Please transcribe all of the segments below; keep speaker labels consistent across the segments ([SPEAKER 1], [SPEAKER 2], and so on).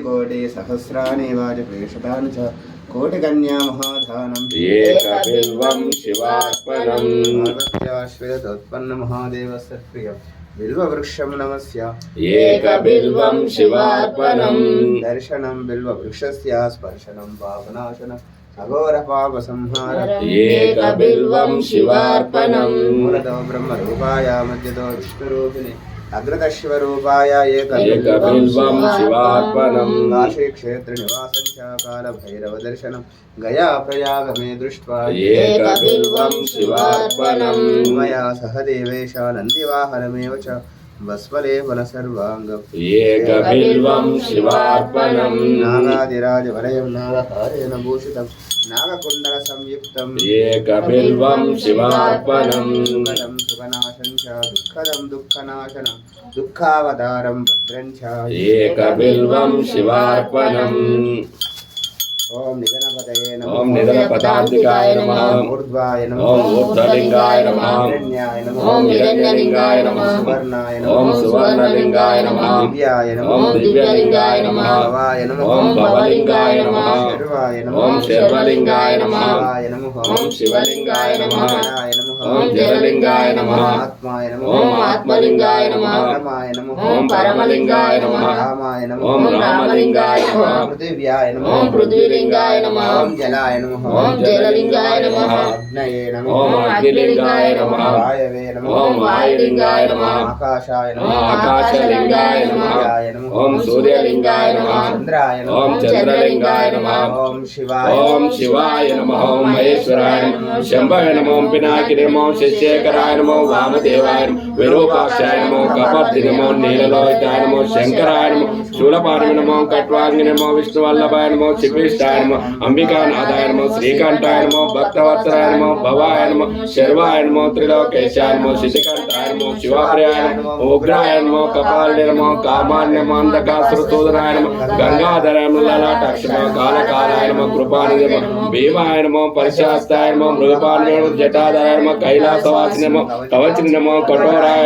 [SPEAKER 1] కోటి సహస్రాని వాజపేషదాని చ కోటి కన్యా మహాధానం.
[SPEAKER 2] ఏకబిల్వం శివార్పణం.
[SPEAKER 1] ఆశ్వరతోత్పన్న మహాదేవ సత్ప్రియం బిల్వవృక్షం నమస్య.
[SPEAKER 2] ఏకబిల్వం శివార్పణం.
[SPEAKER 1] దర్శనం స్పర్శనం పాపనాశనం. అఘోర పాప
[SPEAKER 2] సంహార శివార్పణం.
[SPEAKER 1] బ్రహ్మ రూపాయ మధ్యతో విష్ణురూపిణి. अग्रतशिवरूपाय एकबिल्वं
[SPEAKER 2] शिवात्मनं
[SPEAKER 1] काशीक्षेत्रनिवासं च कालभैरवदर्शनं गया प्रयागमे दृष्ट्वा
[SPEAKER 2] एकबिल्वं शिवात्मनं
[SPEAKER 1] मया सह देवेश नन्दिवाहनमेव च भस्मलेपनसर्वाङ्गम्
[SPEAKER 2] एकबिल्वं शिवात्मनं
[SPEAKER 1] नागादिराजवलयं नागकारेण भूषितम् నాగకుండల సంయుక్తం
[SPEAKER 2] ఏకబిల్వం శివార్పణం
[SPEAKER 1] సుఖదం సుఖనాశం చ దుఃఖదం దుఃఖనాశనం దుఃఖావతారం భద్రం చ
[SPEAKER 2] ఏకబిల్వం శివార్పణం ఓం నిధనపదయే నమః ఓం నిధనపదాంతికాయ నమః ఊర్ధ్వాయ నమః ఓం ఊర్ధ్వలింగాయ నమః హిరణ్యాయ నమః ఓం హిరణ్యలింగాయ శివలింగాయ నమః ఆత్మాయ నమః ఓం ఆత్మలింగాయ నమ ఓం పరమలింగాయ నమ ఓం రామలింగాయ నమ
[SPEAKER 1] పృథివ్యాయ నమ
[SPEAKER 2] ఓం పృథ్వీలింగాయ నమ ఓం జలాయ నమ ఓం జలలింగాయ నమ
[SPEAKER 1] అగ్నిలింగాయ
[SPEAKER 2] ఓం వాయులింగాయ ఆకాశలింగాయ ఓం సూర్యలింగాయ ఓం చంద్రలింగాయ ఓం శివాయ ఓం మహేశ్వరాయ నమ శంభాయ నమ ఓం శశేఖరాయ నమ వామదేవాయ నమ కాక్షాయనమో కపర్ధినమో నీలలోహితాయనమో శంకరాయనమో శూలపార్వణమో కట్వాంగినమో విష్ణువల్లభాయనమో శివేష్టాయనమో అంబికానాథాయనమో శ్రీకంఠాయనమో భక్తవత్సరాయనమో భవాయనమో శర్వాయనమో త్రిలోకేశాయనమో శితికంఠాయనమో శివాప్రియాయనమో ఉగ్రాయనమో కపాలినమో కామాన్యమో అంధకాసురసూదనాయనమో గంగాధరము లలాటక్షమో కాలకాలాయనమో కృపానిధమో భీమాయనమో పరిశాస్తాయనమో మృగపాణ్యమో జటాధారయనమో కైలాసవాసినమో కవచినమో కఠోరాయ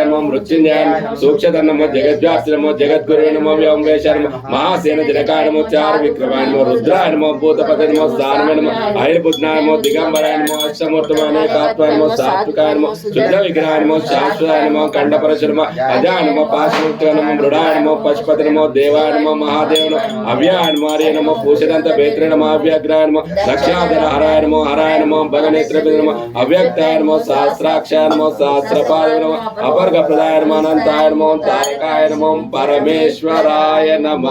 [SPEAKER 2] నమో ప్రజాపతి మృత్యుంజయ నమో సూక్షత నమో జగద్వ్యాసి జగద్గురు నమో వ్యోమేశ మహాసేన జనకాయ నమో చారు విక్రమాయ నమో రుద్రాయ నమో భూతపతి నమో స్థానమే నమో ఐర్బుద్నాయ నమో దిగంబరాయ నమో అష్టమూర్తమాయ కాత్వాయ నమో సాత్వికాయ నమో శుద్ధ విగ్రహాయ నమో శాశ్వతాయ నమో కండపరశు నమో అజాయ నమో పాశముక్త నమో మృడాయ నమో పశుపతి నమో దేవాయ నమో మహాదేవ అవ్యాయ నమో నమో పూషదంత బేత్ర నమో అవ్యగ్రాయ నమో లక్ష్యాధర హరాయ నమో హరాయ నమో భగనేత్ర నమో అవ్యక్తాయ నమో సహస్రాక్షాయ నమో సహస్రపాద నమో అపర్గ ప్రదాయ నమో అనంతాయ నమో తారకాయ నమో పరమేశ్వరాయ నమ.